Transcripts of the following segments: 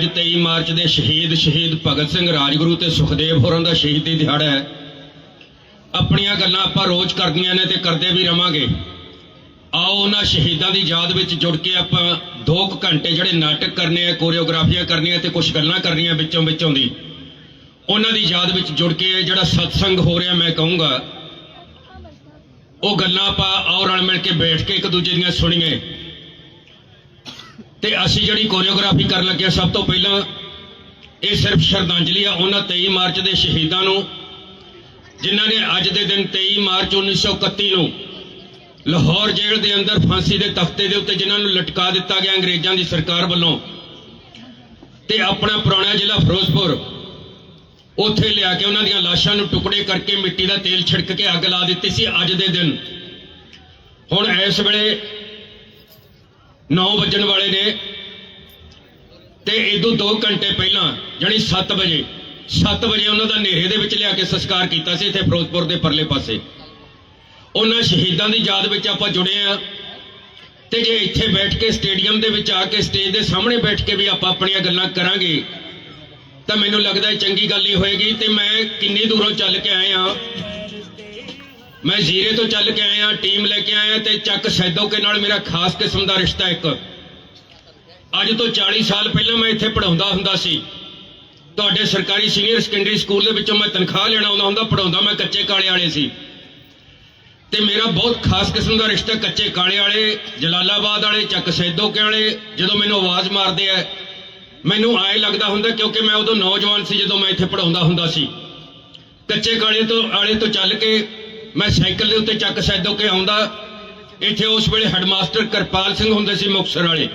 ਅੱਜ 23 ਮਾਰਚ ਦੇ ਸ਼ਹੀਦ ਸ਼ਹੀਦ ਭਗਤ ਸਿੰਘ ਰਾਜਗੁਰੂ ਤੇ ਸੁਖਦੇਵ ਹੋਰਾਂ ਦਾ ਸ਼ਹੀਦੀ ਦਿਹਾੜਾ ਹੈ। ਆਪਣੀਆਂ ਗੱਲਾਂ ਆਪਾਂ ਰੋਜ਼ ਕਰਦੀਆਂ ਨੇ ਤੇ ਕਰਦੇ ਵੀ ਰਵਾਂਗੇ। ਆਓ ਉਹਨਾਂ ਸ਼ਹੀਦਾਂ ਦੀ ਯਾਦ ਵਿੱਚ ਜੁੜ ਕੇ ਆਪਾਂ 2 ਘੰਟੇ ਜਿਹੜੇ ਨਾਟਕ ਕਰਨੇ ਆ, ਕੋਰੀਓਗ੍ਰਾਫੀਆਂ ਕਰਨੀਆਂ ਤੇ ਕੁਝ ਗੱਲਾਂ ਕਰਨੀਆਂ ਵਿੱਚੋਂ ਵਿੱਚੋਂ ਦੀ। ਉਹਨਾਂ ਦੀ ਯਾਦ ਵਿੱਚ ਜੁੜ ਕੇ ਜਿਹੜਾ ਸਤਸੰਗ ਹੋ ਰਿਹਾ ਮੈਂ ਕਹੂੰਗਾ, ਉਹ ਗੱਲਾਂ ਆਪਾਂ ਆਓ ਰਲ ਮਿਲ ਕੇ ਬੈਠ ਕੇ ਇੱਕ ਦੂਜੇ ਦੀਆਂ ਸੁਣੀਏ। ਤੇ ਅਸੀਂ ਜਿਹੜੀ ਕੋਰੀਓਗ੍ਰਾਫੀ ਕਰਨ ਲੱਗੇ ਹਾਂ, ਸਭ ਤੋਂ ਪਹਿਲਾਂ ਇਹ ਸਿਰਫ ਸ਼ਰਧਾਂਜਲੀ ਆ ਉਹਨਾਂ 23 ਮਾਰਚ ਦੇ ਸ਼ਹੀਦਾਂ ਨੂੰ ਜਿਨ੍ਹਾਂ ਨੇ ਅੱਜ ਦੇ ਦਿਨ 23 ਮਾਰਚ 1931 ਨੂੰ ਲਾਹੌਰ ਜੇਲ੍ਹ ਦੇ ਅੰਦਰ ਫਾਂਸੀ ਦੇ ਤਖਤੇ ਦੇ ਉੱਤੇ ਜਿਨ੍ਹਾਂ ਨੂੰ ਲਟਕਾ ਦਿੱਤਾ ਗਿਆ ਅੰਗਰੇਜ਼ਾਂ ਦੀ ਸਰਕਾਰ ਵੱਲੋਂ ਤੇ ਆਪਣਾ ਪੁਰਾਣਾ ਜ਼ਿਲ੍ਹਾ ਫਿਰੋਜ਼ਪੁਰ ਉੱਥੇ ਲਿਆ ਕੇ ਉਹਨਾਂ ਦੀਆਂ ਲਾਸ਼ਾਂ ਨੂੰ ਟੁਕੜੇ ਕਰਕੇ ਮਿੱਟੀ ਦਾ ਤੇਲ ਛਿੜਕ ਕੇ ਅੱਗ ਲਾ ਦਿੱਤੀ ਸੀ ਅੱਜ ਦੇ ਦਿਨ। ਹੁਣ ਇਸ ਵੇਲੇ 9 ਵੱਜਣ ਵਾਲੇ ਨੇ। ਤੇ ਇਦੋਂ 2 ਘੰਟੇ ਪਹਿਲਾਂ, ਜਾਣੀ 7 ਵਜੇ 7 ਵਜੇ ਉਹਨਾਂ ਦਾ ਨੇਰੇ ਦੇ ਵਿੱਚ ਲਿਆ ਕੇ ਸੰਸਕਾਰ ਕੀਤਾ ਸੀ ਇੱਥੇ ਫਿਰੋਜ਼ਪੁਰ ਦੇ ਪਰਲੇ ਪਾਸੇ। ਉਹਨਾਂ ਸ਼ਹੀਦਾਂ ਦੀ ਯਾਦ ਵਿੱਚ ਆਪਾਂ ਜੁੜੇ ਆ ਤੇ ਜੇ ਇੱਥੇ ਬੈਠ ਕੇ ਸਟੇਡੀਅਮ ਦੇ ਵਿੱਚ ਆ ਕੇ ਸਟੇਜ ਦੇ ਸਾਹਮਣੇ ਬੈਠ ਕੇ ਵੀ ਆਪਾਂ ਆਪਣੀਆਂ ਗੱਲਾਂ ਕਰਾਂਗੇ, ਤਾਂ ਮੈਨੂੰ ਲੱਗਦਾ ਚੰਗੀ ਗੱਲ ਹੀ ਹੋਏਗੀ। ਤੇ ਮੈਂ ਕਿੰਨੀ ਦੂਰੋਂ ਚੱਲ ਕੇ ਆਇਆ। ਮੈਂ ਜ਼ੀਰੇ ਤੋਂ ਚੱਲ ਕੇ ਆਇਆ, ਟੀਮ ਲੈ ਕੇ ਆਇਆ ਤੇ ਚੱਕ ਸੈਦੋਕੇ ਨਾਲ ਮੇਰਾ ਖਾਸ ਕਿਸਮ ਦਾ ਰਿਸ਼ਤਾ ਇੱਕ। ਅੱਜ ਤੋਂ 40 ਸਾਲ ਪਹਿਲਾਂ ਮੈਂ ਇੱਥੇ ਪੜਾਉਂਦਾ ਹੁੰਦਾ ਸੀ। ਤੁਹਾਡੇ ਸਰਕਾਰੀ ਸੀਨੀਅਰ ਸੈਕੰਡਰੀ ਸਕੂਲ ਦੇ ਵਿੱਚੋਂ ਮੈਂ ਤਨਖਾਹ ਲੈਣਾ ਆਉਂਦਾ ਹੁੰਦਾ ਪੜਾਉਂਦਾ ਮੈਂ ਕੱਚੇ ਕਾਲੇ ਵਾਲੇ ਸੀ। ਤੇ ਮੇਰਾ ਬਹੁਤ ਖਾਸ ਕਿਸਮ ਦਾ ਰਿਸ਼ਤਾ ਕੱਚੇ ਕਾਲੇ ਵਾਲੇ, ਜਲਾਲਾਬਾਦ ਵਾਲੇ, ਚੱਕ ਸੈਦੋਕੇ ਵਾਲੇ, ਜਦੋਂ ਮੈਨੂੰ ਆਵਾਜ਼ ਮਾਰਦੇ ਆ, ਮੈਨੂੰ ਆਏ ਲੱਗਦਾ ਹੁੰਦਾ ਕਿਉਂਕਿ ਮੈਂ ਉਦੋਂ ਨੌਜਵਾਨ ਸੀ ਜਦੋਂ ਮੈਂ ਇੱਥੇ ਪੜਾਉਂਦਾ ਹੁੰਦਾ ਸੀ। ਕੱਚੇ ਕਾਲੇ ਤੋਂ ਆਲੇ ਤੋਂ ਚੱਲ ਕੇ ਮੈਂ ਸਾਈਕਲ ਦੇ ਉੱਤੇ ਚੱਕ ਸੈਦੋ ਕੇ ਆਉਂਦਾ। ਇੱਥੇ ਉਸ ਵੇਲੇ ਹੈਡਮਾਸਟਰ ਕਿਰਪਾਲ ਸਿੰਘ ਹੁੰਦੇ ਸੀ ਮੁਕਤਸਰ ਵਾਲੇ।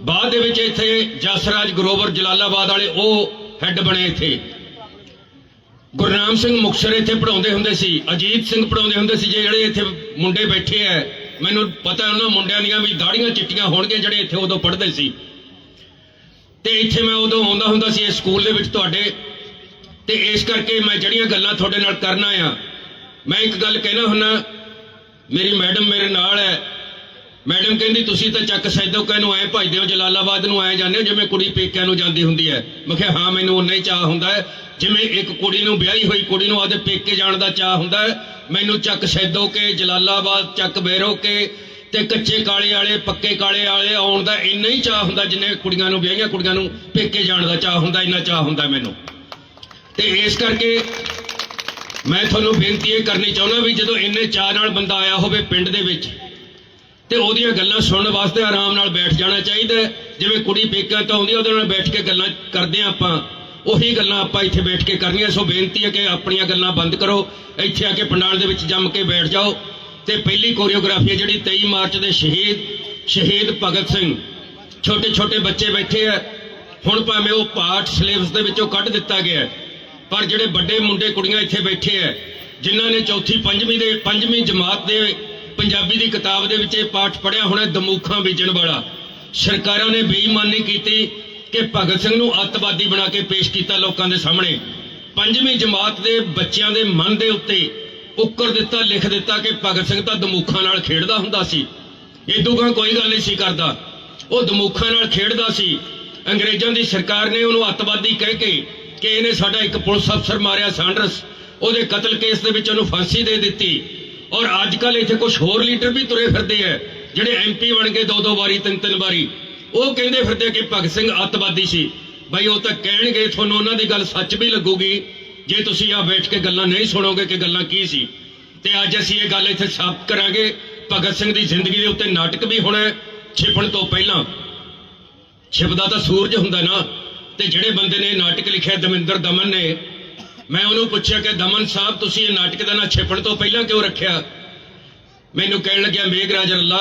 ਬਾਅਦ ਦੇ ਵਿੱਚ ਇੱਥੇ ਜਸਰਾਜ ਗਰੋਵਰ ਜਲਾਲਾਬਾਦ ਵਾਲੇ ਉਹ ਹੈੱਡ ਬਣੇ ਇੱਥੇ। ਗੁਰਨਾਮ ਸਿੰਘ ਮੁਕਤਸਰ ਇੱਥੇ ਪੜਾਉਂਦੇ ਹੁੰਦੇ ਸੀ। ਅਜੀਤ ਸਿੰਘ ਪੜਾਉਂਦੇ ਹੁੰਦੇ ਸੀ ਜੇ ਜਿਹੜੇ ਇੱਥੇ ਮੁੰਡੇ ਬੈਠੇ ਐ। ਮੈਨੂੰ ਪਤਾ ਉਹਨਾਂ ਮੁੰਡਿਆਂ ਦੀਆਂ ਵੀ ਦਾੜੀਆਂ ਚਿੱਟੀਆਂ ਹੋਣਗੀਆਂ ਜਿਹੜੇ ਇੱਥੇ ਉਦੋਂ ਪੜ੍ਹਦੇ ਸੀ। ਤੇ ਇੱਥੇ ਮੈਂ ਉਦੋਂ ਆਉਂਦਾ ਹੁੰਦਾ ਸੀ ਇਸ ਸਕੂਲ ਦੇ ਵਿੱਚ ਤੁਹਾਡੇ। ਤੇ ਇਸ ਕਰਕੇ ਮੈਂ ਜਿਹੜੀਆਂ ਗੱਲਾਂ ਤੁਹਾਡੇ ਨਾਲ ਕਰਨਾ ਆ ਮੈਂ ਇੱਕ ਗੱਲ ਕਹਿਣਾ ਹੁੰਨਾ, ਮੇਰੀ ਮੈਡਮ ਮੇਰੇ ਨਾਲ ਹੈ। ਮੈਡਮ ਕਹਿੰਦੀ, ਤੁਸੀਂ ਤਾਂ ਚੱਕ ਸੈਦੋ ਕਹਿ ਨੂੰ ਐ ਭਜਦੇ ਹੋ, ਜਲਾਲਾਬਾਦ ਨੂੰ ਐ ਜਾਂਦੇ ਹੋ, ਜਿਵੇਂ ਕੁੜੀ ਪੇਕਿਆਂ ਨੂੰ ਜਾਂਦੀ ਹੁੰਦੀ ਹੈ। ਮੈਂ ਕਿਹਾ, ਹਾਂ, ਮੈਨੂੰ ਉਨਾ ਹੀ ਚਾਹ ਹੁੰਦਾ ਹੈ। ਜਿਵੇਂ ਇੱਕ ਕੁੜੀ ਨੂੰ ਵਿਆਹੀ ਹੋਈ ਕੁੜੀ ਨੂੰ ਆਦੇ ਪੇਕੇ ਜਾਣ ਦਾ ਚਾਹ ਹੁੰਦਾ ਹੈ, ਮੈਨੂੰ ਚੱਕ ਸੈਦੋ ਕੇ ਜਲਾਲਾਬਾਦ, ਚੱਕ ਬੇਰੋ ਕੇ ਤੇ ਕੱਚੇ ਕਾਲੇ ਵਾਲੇ, ਪੱਕੇ ਕਾਲੇ ਵਾਲੇ ਆਉਣ ਦਾ ਇੰਨਾ ਹੀ ਚਾਹ ਹੁੰਦਾ, ਜਿੰਨੇ ਕੁੜੀਆਂ ਨੂੰ ਵਿਆਹੀਆਂ ਕੁੜੀਆਂ ਨੂੰ ਪੇਕੇ ਜਾਣ ਦਾ ਚਾਹ ਹੁੰਦਾ, ਇੰਨਾ ਚਾਹ ਹੁੰਦਾ ਮੈਨੂੰ। ਤੇ ਇਸ ਕਰਕੇ ਮੈਂ ਤੁਹਾਨੂੰ ਬੇਨਤੀ ਇਹ ਕਰਨੀ ਚਾਹੁੰਦਾ ਵੀ ਜਦੋਂ ਇੰਨੇ ਚਾਹ ਨਾਲ ਬੰਦਾ ਆਇਆ ਹੋਵੇ ਪਿੰਡ ਦੇ ਵਿੱਚ ਤੇ ਉਹਦੀਆਂ ਗੱਲਾਂ ਸੁਣਨ ਵਾਸਤੇ ਆਰਾਮ ਨਾਲ ਬੈਠ ਜਾਣਾ ਚਾਹੀਦਾ ਜਿਵੇਂ ਕੁੜੀ ਪੇਕਾ ਤਾਂ ਆਉਂਦੀ ਉਹਦੇ ਨਾਲ ਬੈਠ ਕੇ ਗੱਲਾਂ ਕਰਦੇ ਆ ਆਪਾਂ। ਉਹੀ ਗੱਲਾਂ ਆਪਾਂ ਇੱਥੇ ਬੈਠ ਕੇ ਕਰਨੀਆਂ ਸੋ ਬੇਨਤੀ ਹੈ ਕਿ ਆਪਣੀਆਂ ਗੱਲਾਂ ਬੰਦ ਕਰੋ। ਇੱਥੇ ਆ ਕੇ ਪੰਡਾਲ ਦੇ ਵਿੱਚ ਜੰਮ ਕੇ ਬੈਠ ਜਾਓ। ਤੇ ਪਹਿਲੀ ਕੋਰੀਓਗ੍ਰਾਫੀ ਹੈ ਜਿਹੜੀ 23 ਮਾਰਚ ਦੇ ਸ਼ਹੀਦ ਸ਼ਹੀਦ ਭਗਤ ਸਿੰਘ। ਛੋਟੇ ਛੋਟੇ ਬੱਚੇ ਬੈਠੇ ਆ। ਹੁਣ ਭਾਵੇਂ ਉਹ ਪਾਠ ਸਿਲੇਬਸ ਦੇ ਵਿੱਚੋਂ ਕੱਢ ਦਿੱਤਾ ਗਿਆ ਹੈ, ਪਰ ਜਿਹੜੇ ਵੱਡੇ ਮੁੰਡੇ ਕੁੜੀਆਂ ਇੱਥੇ ਬੈਠੇ ਆ, ਜਿਨ੍ਹਾਂ ਨੇ ਚੌਥੀ, ਪੰਜਵੀਂ ਦੇ, ਪੰਜਵੀਂ ਜਮਾਤ ਦੇ ਪੰਜਾਬੀ ਦੀ ਕਿਤਾਬ ਦੇ ਵਿੱਚ ਇਹ ਪਾਠ ਪੜਿਆ ਹੋਣਾ ਦਮੂਖਾਂ ਬੀਜਣ ਵਾਲਾ। ਸਰਕਾਰਾਂ ਨੇ ਬੇਈਮਾਨੀ ਕੀਤੀ ਕਿ ਭਗਤ ਸਿੰਘ ਨੂੰ ਅੱਤਵਾਦੀ ਬਣਾ ਕੇ ਪੇਸ਼ ਕੀਤਾ ਲੋਕਾਂ ਦੇ ਸਾਹਮਣੇ। ਪੰਜਵੀਂ ਜਮਾਤ ਦੇ ਬੱਚਿਆਂ ਦੇ ਮਨ ਦੇ ਉੱਤੇ ਉੱਕਰ ਦਿੱਤਾ, ਲਿਖ ਦਿੱਤਾ ਕਿ ਭਗਤ ਸਿੰਘ ਤਾਂ ਦਮੂਖਾਂ ਨਾਲ ਖੇਡਦਾ ਹੁੰਦਾ ਸੀ। ਇਦੋਂ ਗਾ ਕੋਈ ਗੱਲ ਨਹੀਂ ਸੀ ਕਰਦਾ। ਉਹ ਦਮੂਖਾਂ ਨਾਲ ਖੇਡਦਾ ਸੀ। ਅੰਗਰੇਜ਼ਾਂ ਦੀ ਸਰਕਾਰ ਨੇ ਉਹਨੂੰ ਅੱਤਵਾਦੀ ਕਹਿ ਕੇ ਕਿ ਇਹਨੇ ਸਾਡਾ ਇੱਕ ਪੁਲਿਸ ਅਫਸਰ ਮਾਰਿਆ ਸਾਂਡਰਸ। ਉਹਦੇ ਕਤਲ ਕੇਸ ਦੇ ਵਿੱਚ ਉਹਨੂੰ ਫਾਂਸੀ ਦੇ ਦਿੱਤੀ। ਔਰ ਅੱਜ ਕੱਲ ਇੱਥੇ ਕੁਝ ਹੋਰ ਲੀਡਰ ਵੀ ਤੁਰੇ ਫਿਰਦੇ ਆ, ਜਿਹੜੇ ਐਮਪੀ ਬਣ ਗਏ ਦੋ ਦੋ ਵਾਰੀ ਤਿੰਨ ਤਿੰਨ ਵਾਰੀ। ਉਹ ਕਹਿੰਦੇ ਫਿਰਦੇ ਕਿ ਭਗਤ ਸਿੰਘ ਅੱਤਵਾਦੀ ਸੀ। ਬਈ ਉਹ ਤਾਂ ਕਹਿਣਗੇ, ਤੁਹਾਨੂੰ ਉਹਨਾਂ ਦੀ ਗੱਲ ਸੱਚ ਵੀ ਲੱਗੂਗੀ। ਜੇ ਤੁਸੀਂ ਆ ਬੈਠ ਕੇ ਗੱਲਾਂ ਨਹੀਂ ਸੁਣੋਗੇ ਕਿ ਗੱਲਾਂ ਕੀ ਸੀ। ਤੇ ਅੱਜ ਅਸੀਂ ਇਹ ਗੱਲ ਇੱਥੇ ਸਾਬਤ ਕਰਾਂਗੇ। ਭਗਤ ਸਿੰਘ ਦੀ ਜ਼ਿੰਦਗੀ ਦੇ ਉੱਤੇ ਨਾਟਕ ਵੀ ਹੋਣਾ ਛਿਪਣ ਤੋਂ ਪਹਿਲਾਂ। ਛਿਪਦਾ ਤਾਂ ਸੂਰਜ ਹੁੰਦਾ ਨਾ। ਤੇ ਜਿਹੜੇ ਬੰਦੇ ਨੇ ਨਾਟਕ ਲਿਖਿਆ ਦਮਿੰਦਰ ਦਮਨ ਨੇ, ਮੈਂ ਉਹਨੂੰ ਪੁੱਛਿਆ ਕਿ ਦਮਨ ਸਾਹਿਬ, ਤੁਸੀਂ ਇਹ ਨਾਟਕ ਦਾ ਨਾਂ ਛਿਪਣ ਤੋਂ ਪਹਿਲਾਂ ਕਿਉਂ ਰੱਖਿਆ? ਮੈਨੂੰ ਕਹਿਣ ਲੱਗਿਆ, ਮੇਘਰਾਜ ਅੱਲਾ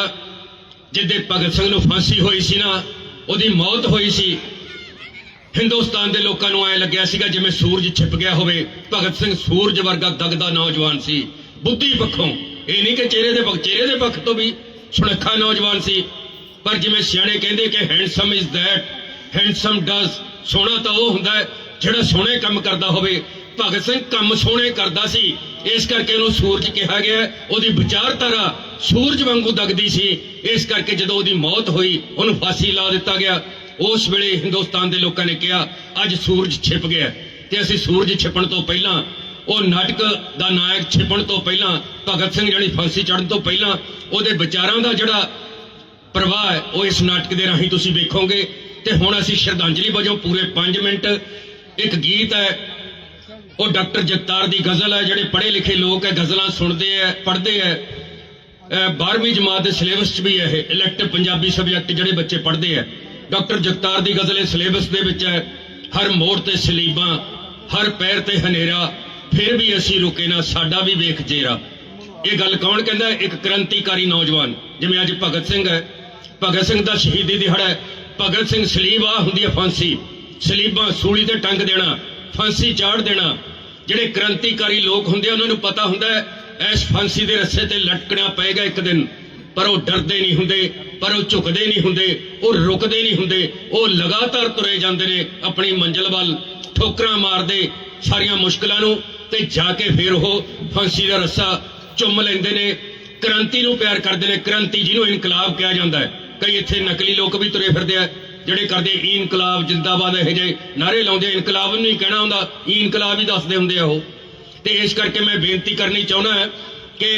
ਜਿੱਦੇ ਭਗਤ ਸਿੰਘ ਨੂੰ ਫਾਂਸੀ ਹੋਈ ਸੀ ਨਾ, ਉਹਦੀ ਮੌਤ ਹੋਈ ਸੀ। ਹਿੰਦੁਸਤਾਨ ਦੇ ਲੋਕਾਂ ਨੂੰ ਐ ਲੱਗਿਆ ਸੀਗਾ ਜਿਵੇਂ ਸੂਰਜ ਛਿਪ ਗਿਆ ਹੋਵੇ। ਭਗਤ ਸਿੰਘ ਸੂਰਜ ਵਰਗਾ ਦਗਦਾ ਨੌਜਵਾਨ ਸੀ। ਬੁੱਧੀ ਪੱਖੋਂ, ਇਹ ਨਹੀਂ ਕਿ ਚਿਹਰੇ ਦੇ ਪੱਖ ਚਿਹਰੇ ਦੇ ਪੱਖ ਤੋਂ ਵੀ ਸੁਨੱਖਾ ਨੌਜਵਾਨ ਸੀ, ਪਰ ਜਿਵੇਂ ਸਿਆਣੇ ਕਹਿੰਦੇ ਕਿ handsome is that handsome does ਸੋਹਣਾ ਤਾਂ ਉਹ ਹੁੰਦਾ ਹੈ, ਜਿਹੜਾ ਸੋਹਣੇ ਕੰਮ ਕਰਦਾ ਹੋਵੇ। ਭਗਤ ਸਿੰਘ ਕੰਮ ਸੋਹਣੇ ਕਰਦਾ ਸੀ, ਇਸ ਕਰਕੇ ਉਹਨੂੰ ਸੂਰਜ ਕਿਹਾ ਗਿਆ ਉਹਦੀ ਵਿਚਾਰਧਾਰਾ ਸੂਰਜ ਵਾਂਗੂ ਦਗਦੀ ਸੀ। ਇਸ ਕਰਕੇ ਜਦੋਂ ਉਹਦੀ ਮੌਤ ਹੋਈ, ਉਹਨੂੰ ਫਾਂਸੀ ਲਾ ਦਿੱਤਾ ਗਿਆ। ਉਸ ਵੇਲੇ ਹਿੰਦੁਸਤਾਨ ਦੇ ਲੋਕਾਂ ਨੇ ਕਿਹਾ, ਅੱਜ ਸੂਰਜ ਛਿਪ ਗਿਆ ਤੇ ਅਸੀਂ ਸੂਰਜ ਛਿਪਣ ਤੋਂ ਪਹਿਲਾਂ, ਉਹ ਨਾਟਕ ਦਾ ਨਾਇਕ ਛਿਪਣ ਤੋਂ ਪਹਿਲਾਂ, ਭਗਤ ਸਿੰਘ ਜਿਹੜੀ ਫਾਂਸੀ ਚੜ੍ਹਨ ਤੋਂ ਪਹਿਲਾਂ, ਉਹਦੇ ਵਿਚਾਰਾਂ ਦਾ ਜਿਹੜਾ ਪ੍ਰਵਾਹ ਹੈ, ਉਹ ਇਸ ਨਾਟਕ ਦੇ ਰਾਹੀਂ ਤੁਸੀਂ ਵੇਖੋਗੇ। ਤੇ ਹੁਣ ਅਸੀਂ ਸ਼ਰਧਾਂਜਲੀ ਵਜੋਂ ਪੂਰੇ 5 ਮਿੰਟ ਇੱਕ ਗੀਤ ਹੈ। ਉਹ ਡਾਕਟਰ ਜਗਤਾਰ ਦੀ ਗਜ਼ਲ ਹੈ, ਜਿਹੜੇ ਪੜ੍ਹੇ ਲਿਖੇ ਲੋਕ ਹੈ ਗਜ਼ਲਾਂ ਸੁਣਦੇ ਹੈ, ਪੜ੍ਹਦੇ ਹੈ। ਅਹ 12ਵੀਂ ਜਮਾਤ ਦੇ ਸਿਲੇਬਸ 'ਚ ਵੀ ਹੈ ਇਹ ਇਲੈਕਟਿਵ ਪੰਜਾਬੀ ਸਬਜੈਕਟ ਜਿਹੜੇ ਬੱਚੇ ਪੜ੍ਹਦੇ ਹੈ। ਡਾਕਟਰ ਜਗਤਾਰ ਦੀ ਗਜ਼ਲ ਇਹ ਸਿਲੇਬਸ ਦੇ ਵਿੱਚ ਹੈ। ਹਰ ਮੋੜ ਤੇ ਸਲੀਬਾਂ, ਹਰ ਪੈਰ ਤੇ ਹਨੇਰਾ, ਫਿਰ ਵੀ ਅਸੀਂ ਰੁਕੇ ਨਾ, ਸਾਡਾ ਵੀ ਵੇਖ ਜੇਰਾ। ਇਹ ਗੱਲ ਕੌਣ ਕਹਿੰਦਾ? ਇੱਕ ਕ੍ਰਾਂਤੀਕਾਰੀ ਨੌਜਵਾਨ, ਜਿਵੇਂ ਅੱਜ ਭਗਤ ਸਿੰਘ ਹੈ। ਭਗਤ ਸਿੰਘ ਦਾ ਸ਼ਹੀਦੀ ਦਿਹਾੜਾ ਹੈ। ਭਗਤ ਸਿੰਘ ਸਲੀਬ ਆ ਹੁੰਦੀ ਹੈ ਫਾਂਸੀ। ਸਲੀਬਾਂ ਸੂਲੀ ਤੇ ਟੰਗ ਦੇਣਾ, ਫਾਂਸੀ ਚਾੜ ਦੇਣਾ। ਜਿਹੜੇ ਕ੍ਰਾਂਤੀਕਾਰੀ ਲੋਕ ਹੁੰਦੇ ਆ, ਉਹਨਾਂ ਨੂੰ ਪਤਾ ਹੁੰਦਾ ਹੈ ਇਸ ਫਾਂਸੀ ਦੇ ਰੱਸੇ ਤੇ ਲਟਕਣਾ ਪਏਗਾ ਇੱਕ ਦਿਨ। ਪਰ ਉਹ ਡਰਦੇ ਨਹੀਂ ਹੁੰਦੇ, ਪਰ ਉਹ ਝੁਕਦੇ ਨਹੀਂ ਹੁੰਦੇ, ਉਹ ਰੁਕਦੇ ਨਹੀਂ ਹੁੰਦੇ। ਉਹ ਲਗਾਤਾਰ ਤੁਰੇ ਜਾਂਦੇ ਨੇ ਆਪਣੀ ਮੰਜ਼ਿਲ ਵੱਲ, ਠੋਕਰਾਂ ਮਾਰਦੇ ਸਾਰੀਆਂ ਮੁਸ਼ਕਲਾਂ ਨੂੰ ਤੇ ਜਾ ਕੇ ਫਿਰ ਉਹ ਫਾਂਸੀ ਦਾ ਰੱਸਾ ਚੁੰਮ ਲੈਂਦੇ ਨੇ। ਕ੍ਰਾਂਤੀ ਨੂੰ ਪਿਆਰ ਕਰਦੇ ਨੇ। ਕ੍ਰਾਂਤੀ ਜਿਹਨੂੰ ਇਨਕਲਾਬ ਕਿਹਾ ਜਾਂਦਾ ਹੈ। ਕਈ ਇੱਥੇ ਨਕਲੀ ਲੋਕ ਵੀ ਤੁਰੇ ਫਿਰਦੇ ਆ, ਜਿਹੜੇ ਕਰਦੇ ਇਨਕਲਾਬ ਜਿੰਦਾਬਾਦ ਇਹੋ ਜਿਹੇ ਨਾਰੇ ਲਾਉਂਦੇ ਇਨਕਲਾਬ ਨੂੰ ਹੀ ਕਹਿਣਾ ਹੁੰਦਾ, ਇਨਕਲਾਬ ਹੀ ਦੱਸਦੇ ਹੁੰਦੇ ਆ ਉਹ। ਤੇ ਇਸ ਕਰਕੇ ਮੈਂ ਬੇਨਤੀ ਕਰਨੀ ਚਾਹੁੰਦਾ ਹਾਂ ਕਿ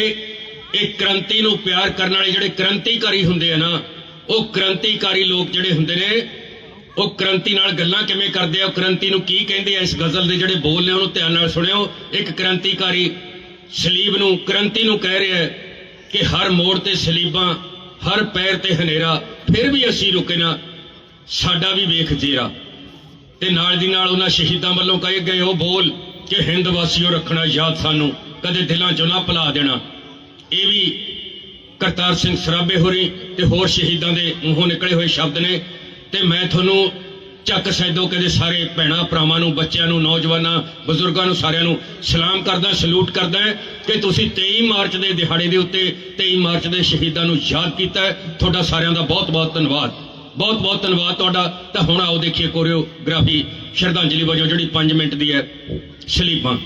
ਇਹ ਕ੍ਰਾਂਤੀ ਨੂੰ ਪਿਆਰ ਕਰਨ ਵਾਲੇ ਜਿਹੜੇ ਕ੍ਰਾਂਤੀਕਾਰੀ ਹੁੰਦੇ ਆ ਨਾ, ਉਹ ਕ੍ਰਾਂਤੀਕਾਰੀ ਲੋਕ ਜਿਹੜੇ ਹੁੰਦੇ ਨੇ, ਉਹ ਕ੍ਰਾਂਤੀ ਨਾਲ ਗੱਲਾਂ ਕਿਵੇਂ ਕਰਦੇ ਆ ਕ੍ਰਾਂਤੀ ਨੂੰ ਕੀ ਕਹਿੰਦੇ ਆ, ਇਸ ਗਜ਼ਲ ਦੇ ਜਿਹੜੇ ਬੋਲ ਨੇ ਉਹਨੂੰ ਧਿਆਨ ਨਾਲ ਸੁਣਿਓ। ਇੱਕ ਕ੍ਰਾਂਤੀਕਾਰੀ ਸਲੀਬ ਨੂੰ, ਕ੍ਰਾਂਤੀ ਨੂੰ ਕਹਿ ਰਿਹਾ ਕਿ ਹਰ ਮੋੜ ਤੇ ਸਲੀਬਾਂ ਹਰ ਪੈਰ ਤੇ ਹਨੇਰਾ, ਫਿਰ ਵੀ ਅਸੀਂ ਰੁਕੇ ਨਾ। ਸਾਡਾ ਵੀ ਵੇਖ ਜੇਰਾ। ਤੇ ਨਾਲ ਦੀ ਨਾਲ ਉਹਨਾਂ ਸ਼ਹੀਦਾਂ ਵੱਲੋਂ ਕਹੇ ਗਏ ਉਹ ਬੋਲ ਕਿ ਹਿੰਦ ਵਾਸੀਓ ਰੱਖਣਾ ਯਾਦ ਸਾਨੂੰ, ਕਦੇ ਦਿਲਾਂ ਚੋਂ ਨਾ ਭੁਲਾ ਦੇਣਾ। ਇਹ ਵੀ ਕਰਤਾਰ ਸਿੰਘ ਸਰਾਭੇ ਹੋਰੀ ਤੇ ਹੋਰ ਸ਼ਹੀਦਾਂ ਦੇ ਮੂੰਹੋਂ ਨਿਕਲੇ ਹੋਏ ਸ਼ਬਦ ਨੇ। ਤੇ ਮੈਂ ਤੁਹਾਨੂੰ ਚੱਕ ਸੈਦੋ ਕਦੇ ਸਾਰੇ ਭੈਣਾਂ ਭਰਾਵਾਂ ਨੂੰ, ਬੱਚਿਆਂ ਨੂੰ, ਨੌਜਵਾਨਾਂ, ਬਜ਼ੁਰਗਾਂ ਨੂੰ, ਸਾਰਿਆਂ ਨੂੰ ਸਲਾਮ ਕਰਦਾ, ਸਲੂਟ ਕਰਦਾ ਕਿ ਤੁਸੀਂ 23 ਮਾਰਚ ਦੇ ਦਿਹਾੜੇ ਦੇ ਉੱਤੇ 23 ਮਾਰਚ ਦੇ ਸ਼ਹੀਦਾਂ ਨੂੰ ਯਾਦ ਕੀਤਾ ਤੁਹਾਡਾ ਸਾਰਿਆਂ ਦਾ ਬਹੁਤ ਬਹੁਤ ਧੰਨਵਾਦ। ਬਹੁਤ ਬਹੁਤ ਧੰਨਵਾਦ ਤੁਹਾਡਾ। ਤਾਂ ਹੁਣ ਆਓ ਦੇਖੀਏ ਕੋਰੀਓਗ੍ਰਾਫੀ। ਸ਼ਰਧਾਂਜਲੀ ਵਜੋਂ ਜਿਹੜੀ 5 ਮਿੰਟ ਦੀ ਹੈ, ਸਲੀਪਾਂ।